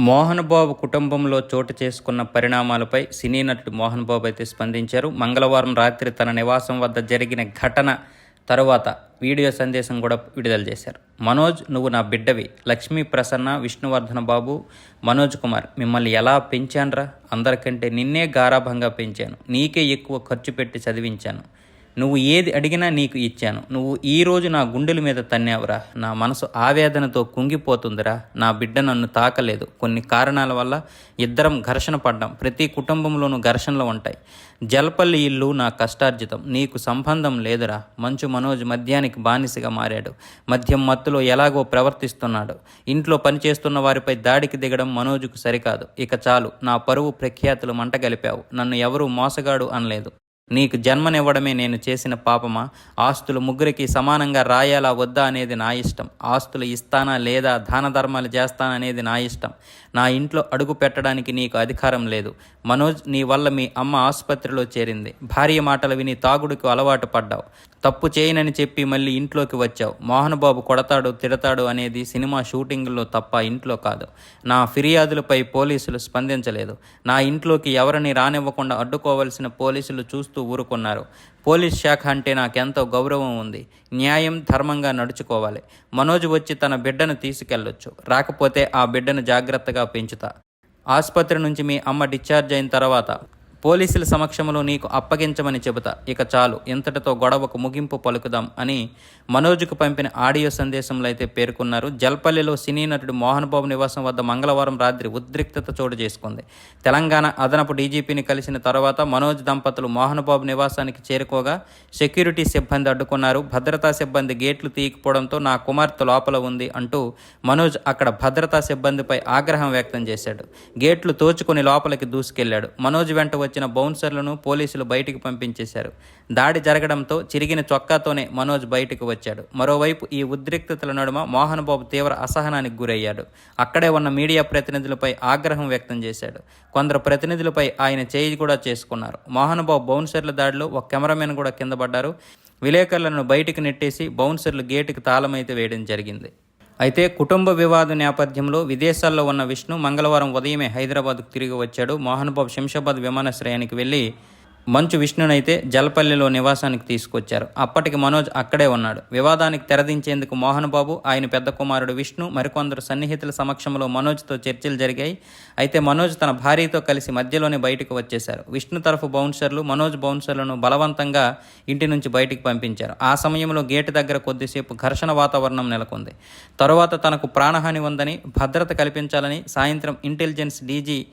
మోహన్ బాబు కుటుంబంలో చోటు చేసుకున్న పరిణామాలపై సినీ నటుడు మోహన్ బాబు అయితే స్పందించారు. మంగళవారం రాత్రి తన నివాసం వద్ద జరిగిన ఘటన తరువాత వీడియో సందేశం కూడా విడుదల చేశారు. మనోజ్ నువ్వు నా బిడ్డవి. లక్ష్మీ ప్రసన్న విష్ణువర్ధన బాబు మనోజ్ కుమార్ మిమ్మల్ని ఎలా పెంచానురా? అందరికంటే నిన్నే గారాభంగా పెంచాను. నీకే ఎక్కువ ఖర్చు పెట్టి చదివించాను. నువ్వు ఏది అడిగినా నీకు ఇచ్చాను. నువ్వు ఈ రోజు నా గుండెల మీద తన్నావురా. నా మనసు ఆవేదనతో కుంగిపోతుందిరా. నా బిడ్డ నన్ను తాకలేదు. కొన్ని కారణాల వల్ల ఇద్దరం ఘర్షణ పడ్డాం. ప్రతి కుటుంబంలోనూ ఘర్షణలు ఉంటాయి. జలపల్లి ఇల్లు నా కష్టార్జితం. నీకు సంబంధం లేదురా. మంచు మనోజ్ మద్యానికి బానిసగా మారాడు. మద్యం మత్తులో ఎలాగో ప్రవర్తిస్తున్నాడు. ఇంట్లో పనిచేస్తున్న వారిపై దాడికి దిగడం మనోజుకు సరికాదు. ఇక చాలు. నా పరువు ప్రఖ్యాతులు మంటగలిపావు నన్ను ఎవరూ మోసగాడు అనలేదు. నీకు జన్మనివ్వడమే నేను చేసిన పాపమా? ఆస్తులు ముగ్గురికి సమానంగా రాయాలా వద్దా అనేది నా ఇష్టం. ఆస్తులు ఇస్తానా లేదా దాన ధర్మాలు చేస్తాననేది నా ఇష్టం. నా ఇంట్లో అడుగు పెట్టడానికి నీకు అధికారం లేదు. మనోజ్ నీ వల్ల మీ అమ్మ ఆసుపత్రిలో చేరింది. భార్య మాటలు విని తాగుడుకు అలవాటు పడ్డావు. తప్పు చేయనని చెప్పి మళ్ళీ ఇంట్లోకి వచ్చావు. మోహన్ బాబు కొడతాడు తిడతాడు అనేది సినిమా షూటింగ్లో తప్ప ఇంట్లో కాదు. నా ఫిర్యాదులపై పోలీసులు స్పందించలేదు. నా ఇంట్లోకి ఎవరిని రానివ్వకుండా అడ్డుకోవలసిన పోలీసులు చూస్తూ ఊరుకున్నారు. పోలీస్ శాఖ అంటే నాకెంతో గౌరవం ఉంది. న్యాయం ధర్మంగా నడుచుకోవాలి. మనోజ్ వచ్చి తన బిడ్డను తీసుకెళ్ళొచ్చు రాకపోతే ఆ బిడ్డను జాగ్రత్తగా పెంచుతా. ఆసుపత్రి నుంచి మీ అమ్మ డిశ్చార్జ్ అయిన తర్వాత పోలీసుల సమక్షంలో నీకు అప్పగించమని చెబుతా. ఇక చాలు ఇంతటితో గొడవకు ముగింపు పలుకుదాం అని మనోజ్కు పంపిన ఆడియో సందేశంలో అయితే పేర్కొన్నారు. జల్పల్లిలో సినీ నటుడు మోహన్ బాబు నివాసం వద్ద మంగళవారం రాత్రి ఉద్రిక్తత చోటు చేసుకుంది. తెలంగాణ అదనపు డీజీపీని కలిసిన తర్వాత మనోజ్ దంపతులు మోహన్ బాబు నివాసానికి చేరుకోగా సెక్యూరిటీ సిబ్బంది అడ్డుకున్నారు. భద్రతా సిబ్బంది గేట్లు తీయకపోవడంతో నా కుమార్తె లోపల ఉంది అంటూ మనోజ్ అక్కడ భద్రతా సిబ్బందిపై ఆగ్రహం వ్యక్తం చేశాడు. గేట్లు తోచుకుని లోపలికి దూసుకెళ్ళాడు మనోజ్ వెంట వచ్చిన బౌన్సర్లను పోలీసులు బయటికి పంపించేశారు. దాడి జరగడంతో చిరిగిన చొక్కాతోనే మనోజ్ బయటకు వచ్చాడు. మరోవైపు ఈ ఉద్రిక్తతల నడుమ మోహన్ బాబు తీవ్ర అసహనానికి గురయ్యాడు. అక్కడే ఉన్న మీడియా ప్రతినిధులపై ఆగ్రహం వ్యక్తం చేశాడు. కొందరు ప్రతినిధులపై ఆయన చేయి కూడా చేసుకున్నారు. మోహన్ బాబు బౌన్సర్ల దాడిలో ఒక కెమెరామెన్ కూడా కింద పడ్డారు. విలేకరులను బయటికి నెట్టేసి బౌన్సర్లు గేటుకు తాళమైతే వేయడం జరిగింది. అయితే కుటుంబ వివాద నేపథ్యంలో విదేశాల్లో ఉన్న విష్ణు మంగళవారం ఉదయమే హైదరాబాద్కు తిరిగి వచ్చాడు. మోహన్ బాబు శంషాబాద్ విమానాశ్రయానికి వెళ్ళి మంచు విష్ణునైతే జలపల్లిలో నివాసానికి తీసుకొచ్చారు. అప్పటికి మనోజ్ అక్కడే ఉన్నాడు. వివాదానికి తెరదించేందుకు మోహన్ బాబు ఆయన పెద్ద కుమారుడు విష్ణు మరికొందరు సన్నిహితుల సమక్షంలో మనోజ్తో చర్చలు జరిగాయి. అయితే మనోజ్ తన భార్యతో కలిసి మధ్యలోనే బయటకు వచ్చేశారు. విష్ణు తరఫు బౌన్సర్లు మనోజ్ బౌన్సర్లను బలవంతంగా ఇంటి నుంచి బయటికి పంపించారు. ఆ సమయంలో గేటు దగ్గర కొద్దిసేపు ఘర్షణ వాతావరణం నెలకొంది. తరువాత తనకు ప్రాణహాని ఉందని భద్రత కల్పించాలని సాయంత్రం ఇంటెలిజెన్స్ డీజీ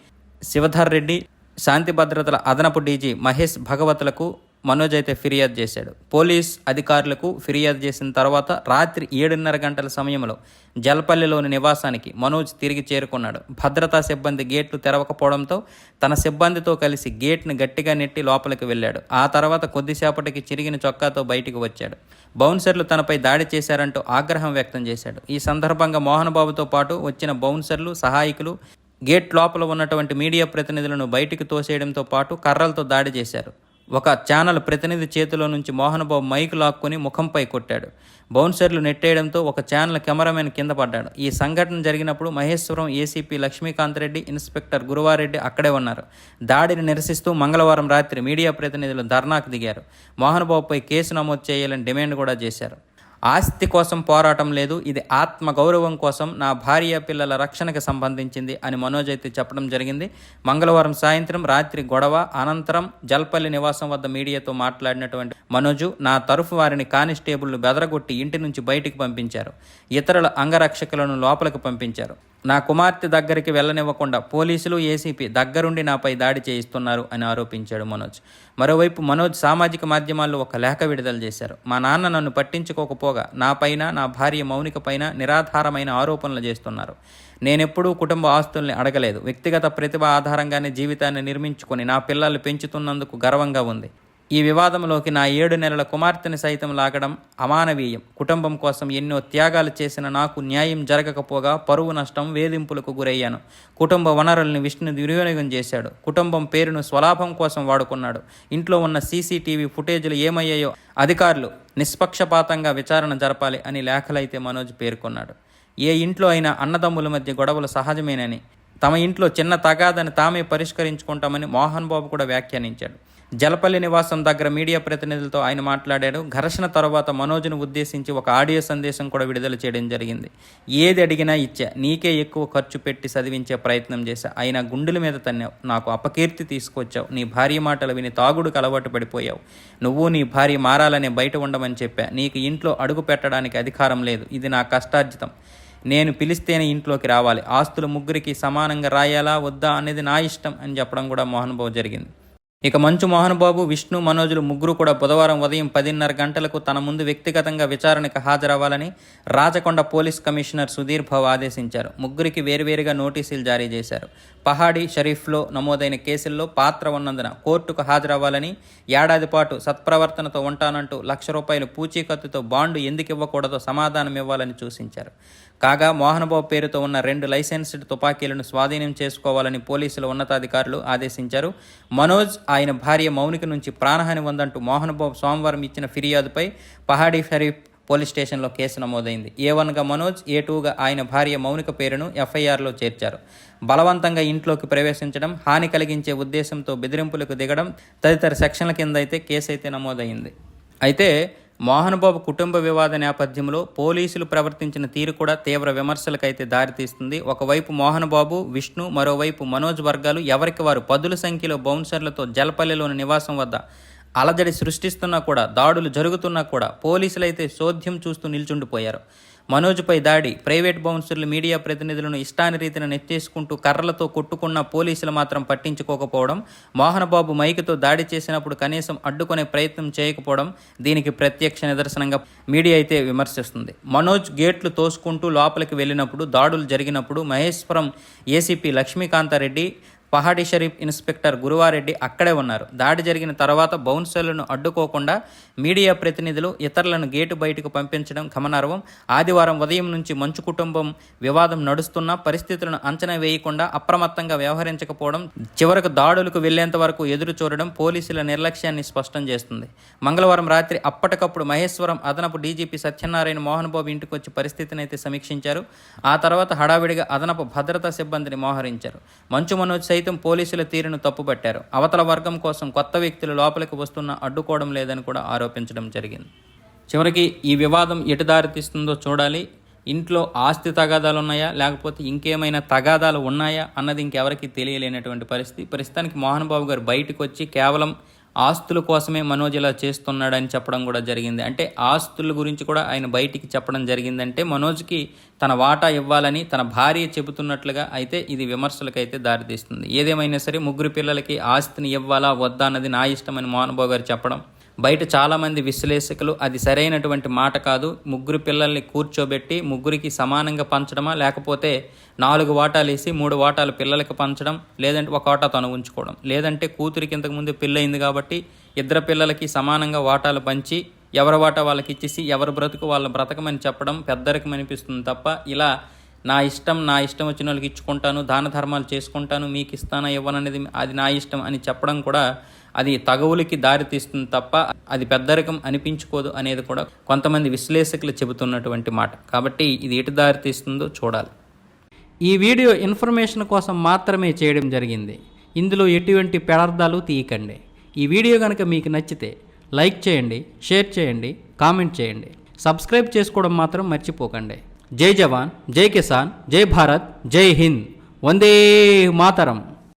శివధర్ రెడ్డి శాంతి భద్రతల అదనపు డీజీ మహేష్ భగవతులకు మనోజ్ అయితే ఫిర్యాదు చేశాడు. పోలీస్ అధికారులకు ఫిర్యాదు చేసిన తర్వాత రాత్రి ఏడున్నర గంటల సమయంలో జలపల్లిలోని నివాసానికి మనోజ్ తిరిగి చేరుకున్నాడు. భద్రతా సిబ్బంది గేట్లు తెరవకపోవడంతో తన సిబ్బందితో కలిసి గేట్ను గట్టిగా నెట్టి లోపలికి వెళ్ళాడు. ఆ తర్వాత కొద్దిసేపటికి చిరిగిన చొక్కాతో బయటికి వచ్చాడు. బౌన్సర్లు తనపై దాడి చేశారంటూ ఆగ్రహం వ్యక్తం చేశాడు. ఈ సందర్భంగా మోహన్ బాబుతో పాటు వచ్చిన బౌన్సర్లు సహాయకులు గేట్ లోపల ఉన్నటువంటి మీడియా ప్రతినిధులను బయటికి తోసేయడంతో పాటు కర్రలతో దాడి చేశారు. ఒక ఛానల్ ప్రతినిధి చేతిలో నుంచి మోహన్బాబు మైక్ లాక్కుని ముఖంపై కొట్టాడు. బౌన్సర్లు నెట్టేయడంతో ఒక ఛానల్ కెమెరామెన్ కింద పడ్డాడు. ఈ సంఘటన జరిగినప్పుడు మహేశ్వరం ఏసీపీ లక్ష్మీకాంత్ రెడ్డి ఇన్స్పెక్టర్ గురువారెడ్డి అక్కడే ఉన్నారు. దాడిని నిరసిస్తూ మంగళవారం రాత్రి మీడియా ప్రతినిధులు ధర్నాకు దిగారు. మోహన్బాబుపై కేసు నమోదు చేయాలని డిమాండ్ కూడా చేశారు. ఆస్తి కోసం పోరాటం లేదు ఇది ఆత్మ గౌరవం కోసం నా భార్య పిల్లల రక్షణకు సంబంధించింది అని మనోజ్ అయితే చెప్పడం జరిగింది. మంగళవారం సాయంత్రం రాత్రి గొడవ అనంతరం జల్పల్లి నివాసం వద్ద మీడియాతో మాట్లాడినటువంటి మనోజు నా తరఫు వారిని కానిస్టేబుల్ను బెదరగొట్టి ఇంటి నుంచి బయటికి పంపించారు. ఇతరుల అంగరక్షకులను లోపలికి పంపించారు. నా కుమార్తె దగ్గరికి వెళ్ళనివ్వకుండా పోలీసులు ఏసీపీ దగ్గరుండి నాపై దాడి చేయిస్తున్నారు అని ఆరోపించాడు మనోజ్. మరోవైపు మనోజ్ సామాజిక మాధ్యమాల్లో ఒక లేఖ విడుదల చేశారు. మా నాన్న నన్ను పట్టించుకోకపోగా నాపైన నా భార్య మౌనిక పైన నిరాధారమైన ఆరోపణలు చేస్తున్నారు. నేనెప్పుడూ కుటుంబ ఆస్తుల్ని అడగలేదు. వ్యక్తిగత ప్రతిభ ఆధారంగానే జీవితాన్ని నిర్మించుకొని నా పిల్లలు పెంచుతున్నందుకు గర్వంగా ఉంది. ఈ వివాదంలోకి నా ఏడు నెలల కుమార్తెని సైతం లాగడం అమానవీయం. కుటుంబం కోసం ఎన్నో త్యాగాలు చేసిన నాకు న్యాయం జరగకపోగా పరువు నష్టం వేధింపులకు గురయ్యాను. కుటుంబ వనరుల్ని విష్ణు దుర్వినియోగం చేశాడు. కుటుంబం పేరును స్వలాభం కోసం వాడుకున్నాడు. ఇంట్లో ఉన్న సీసీటీవీ ఫుటేజీలు ఏమయ్యాయో అధికారులు నిష్పక్షపాతంగా విచారణ జరపాలి అని లేఖలైతే మనోజ్ పేర్కొన్నాడు. ఏ ఇంట్లో అయినా అన్నదమ్ముల మధ్య గొడవలు సహజమేనని తమ ఇంట్లో చిన్న తగాదని తామే పరిష్కరించుకుంటామని మోహన్ బాబు కూడా వ్యాఖ్యానించాడు. జలపల్లి నివాసం దగ్గర మీడియా ప్రతినిధులతో ఆయన మాట్లాడాడు ఘర్షణ తర్వాత మనోజ్ను ఉద్దేశించి ఒక ఆడియో సందేశం కూడా విడుదల చేయడం జరిగింది. ఏది అడిగినా ఇచ్చా. నీకే ఎక్కువ ఖర్చు పెట్టి చదివించే ప్రయత్నం చేశా. అయినా గుండెల మీద తన్నావు. నాకు అపకీర్తి తీసుకొచ్చావు. నీ భార్య మాటలు విని తాగుడుకు అలవాటు పడిపోయావు. నువ్వు నీ భార్య మారాలని బయట ఉండమని చెప్పా. నీకు ఇంట్లో అడుగు పెట్టడానికి అధికారం లేదు. ఇది నా కష్టార్జితం. నేను పిలిస్తేనే ఇంట్లోకి రావాలి. ఆస్తులు ముగ్గురికి సమానంగా రాయాలా? వద్దా? అనేది నా ఇష్టం అని చెప్పడం కూడా మోహన్ బాబు జరిగింది. ఇక మంచు మోహన్ బాబు విష్ణు మనోజులు ముగ్గురు కూడా బుధవారం ఉదయం పదిన్నర గంటలకు తన ముందు వ్యక్తిగతంగా విచారణకు హాజరవ్వాలని రాజకొండ పోలీస్ కమిషనర్ సుధీర్ భవ్ ఆదేశించారు. ముగ్గురికి వేరువేరుగా నోటీసులు జారీ చేశారు. పహాడి షరీఫ్లో నమోదైన కేసుల్లో పాత్ర ఉన్నందున కోర్టుకు హాజరవ్వాలని ఏడాది పాటు సత్ప్రవర్తనతో ఉంటానంటూ లక్ష రూపాయలు పూచీకత్తుతో బాండు ఎందుకు ఇవ్వకూడదో సమాధానం ఇవ్వాలని సూచించారు. కాగా మోహన్బాబు పేరుతో ఉన్న రెండు లైసెన్స్డ్ తుపాకీలను స్వాధీనం చేసుకోవాలని పోలీసుల ఉన్నతాధికారులు ఆదేశించారు. మనోజ్ ఆయన భార్య మౌనిక నుంచి ప్రాణహాని ఉందంటూ మోహన్బాబు సోమవారం ఇచ్చిన ఫిర్యాదుపై పహాడీ షరీఫ్ పోలీస్ స్టేషన్లో కేసు నమోదైంది. ఏ వన్గా మనోజ్ ఏ టూగా ఆయన భార్య మౌనిక పేరును ఎఫ్ఐఆర్లో చేర్చారు. బలవంతంగా ఇంట్లోకి ప్రవేశించడం హాని కలిగించే ఉద్దేశంతో బెదిరింపులకు దిగడం తదితర సెక్షన్ల కింద అయితే కేసు అయితే నమోదైంది. అయితే మోహన్బాబు కుటుంబ వివాద నేపథ్యంలో పోలీసులు ప్రవర్తించిన తీరు కూడా తీవ్ర విమర్శలకైతే దారితీస్తుంది. ఒకవైపు మోహన్బాబు విష్ణు మరోవైపు మనోజ్ వర్గాలు ఎవరికి వారు పదుల సంఖ్యలో బౌన్సర్లతో జలపల్లిలోని నివాసం వద్ద అలజడి సృష్టిస్తున్నా కూడా దాడులు జరుగుతున్నా కూడా పోలీసులైతే శోధ్యం చూస్తూ నిల్చుండిపోయారు. మనోజ్పై దాడి. ప్రైవేట్ బౌన్సర్లు మీడియా ప్రతినిధులను ఇష్టానురీతిన నెచ్చేసుకుంటూ కర్రలతో కొట్టుకున్న పోలీసులు మాత్రం పట్టించుకోకపోవడం మోహనబాబు మైకుతో దాడి చేసినప్పుడు కనీసం అడ్డుకునే ప్రయత్నం చేయకపోవడం దీనికి ప్రత్యక్ష నిదర్శనంగా మీడియా అయితే విమర్శిస్తుంది. మనోజ్ గేట్లు తోసుకుంటూ లోపలికి వెళ్ళినప్పుడు దాడులు జరిగినప్పుడు మహేశ్వరం ఏసీపీ లక్ష్మీకాంతారెడ్డి పహాడి షరీఫ్ ఇన్స్పెక్టర్ గురువారెడ్డి అక్కడే ఉన్నారు. దాడి జరిగిన తర్వాత బౌన్సర్లను అడ్డుకోకుండా మీడియా ప్రతినిధులు ఇతరులను గేటు బయటకు పంపించడం గమనార్హం. ఆదివారం ఉదయం నుంచి మంచు కుటుంబం వివాదం నడుస్తున్నా పరిస్థితులను అంచనా వేయకుండా అప్రమత్తంగా వ్యవహరించకపోవడం చివరకు దాడులకు వెళ్ళేంత వరకు ఎదురు చూడడం పోలీసుల నిర్లక్ష్యాన్ని స్పష్టం చేస్తుంది. మంగళవారం రాత్రి అప్పటికప్పుడు మహేశ్వరం అదనపు డీజీపీ సత్యనారాయణ మోహన్ బాబు ఇంటికి వచ్చి పరిస్థితిని అయితే సమీక్షించారు. ఆ తర్వాత హడావిడిగా అదనపు భద్రతా సిబ్బందిని మోహరించారు. మంచు మనోజ్ సైతం పోలీసుల తీరును తప్పుపట్టారు. అవతల వర్గం కోసం కొత్త వ్యక్తులు లోపలికి వస్తున్నా అడ్డుకోవడం లేదని కూడా ఆరోపించడం జరిగింది. చివరికి ఈ వివాదం ఎటు దారితీస్తుందో చూడాలి. ఇంట్లో ఆస్తి తగాదాలు ఉన్నాయా? లేకపోతే ఇంకేమైనా తగాదాలు ఉన్నాయా? అన్నది ఇంకెవరికి తెలియలేనటువంటి పరిస్థితి. ప్రస్తుతానికి మోహన్ బాబు గారు బయటకు వచ్చి కేవలం ఆస్తుల కోసమే మనోజ్ ఇలా చేస్తున్నాడని చెప్పడం కూడా జరిగింది. అంటే ఆస్తుల గురించి కూడా ఆయన బయటికి చెప్పడం జరిగిందంటే మనోజ్కి తన వాటా ఇవ్వాలని తన భార్య చెబుతున్నట్లుగా అయితే ఇది విమర్శలకైతే దారితీస్తుంది ఏదేమైనా సరే ముగ్గురు పిల్లలకి ఆస్తిని ఇవ్వాలా వద్దా అన్నది నా ఇష్టమని మోహన్ బాబు గారు చెప్పడం బయట చాలామంది విశ్లేషకులు అది సరైనటువంటి మాట కాదు. ముగ్గురు పిల్లల్ని కూర్చోబెట్టి ముగ్గురికి సమానంగా పంచడమా లేకపోతే నాలుగు వాటాలు వేసి మూడు వాటాలు పిల్లలకి పంచడం లేదంటే ఒక వాటా తను ఉంచుకోవడం. లేదంటే కూతురికి ఇంతకుముందు పెళ్ళయింది కాబట్టి ఇద్దరు పిల్లలకి సమానంగా వాటాలు పంచి ఎవరి వాటా వాళ్ళకి ఇచ్చేసి ఎవరి బ్రతుకు వాళ్ళ బ్రతకమని చెప్పడం పెద్దరికం అనిపిస్తుంది తప్ప ఇలా నా ఇష్టం నా ఇష్టం వచ్చిన వాళ్ళకి ఇచ్చుకుంటాను దాన ధర్మాలు చేసుకుంటాను మీకు ఇస్తానా ఇవ్వననేది అది నా ఇష్టం అని చెప్పడం కూడా అది తగవులకి దారితీస్తుంది తప్ప అది పెద్దరికం అనిపించుకోదు అనేది కూడా కొంతమంది విశ్లేషకులు చెబుతున్నటువంటి మాట. కాబట్టి ఇది ఎటు దారితీస్తుందో చూడాలి. ఈ వీడియో ఇన్ఫర్మేషన్ కోసం మాత్రమే చేయడం జరిగింది. ఇందులో ఎటువంటి పెడార్థాలు తీయకండి. ఈ వీడియో కనుక మీకు నచ్చితే లైక్ చేయండి షేర్ చేయండి కామెంట్ చేయండి. సబ్స్క్రైబ్ చేసుకోవడం మాత్రం మర్చిపోకండి. जय जवान जय किसान जय भारत जय हिंद वंदे मातरम।